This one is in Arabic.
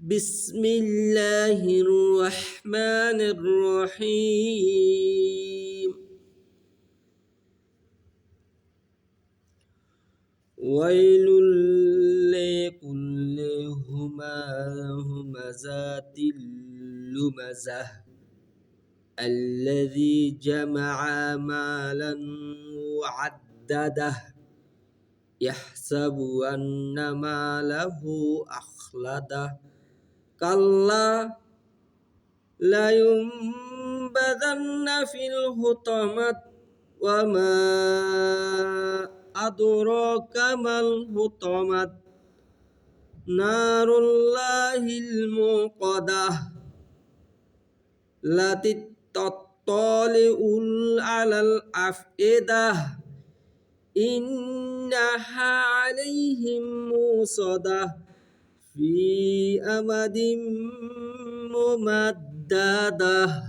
بسم الله الرحمن الرحيم. ويل لكل همزات لمزة الذي جمع مالا وعدده. يحسب أن ماله أخلده. كلا لينبذن في الحطمة وما أدراك ما الحطمة. نار الله الموقدة التي تطلع على الأفئدة. إنها عليهم موصدة. في أمد ممدده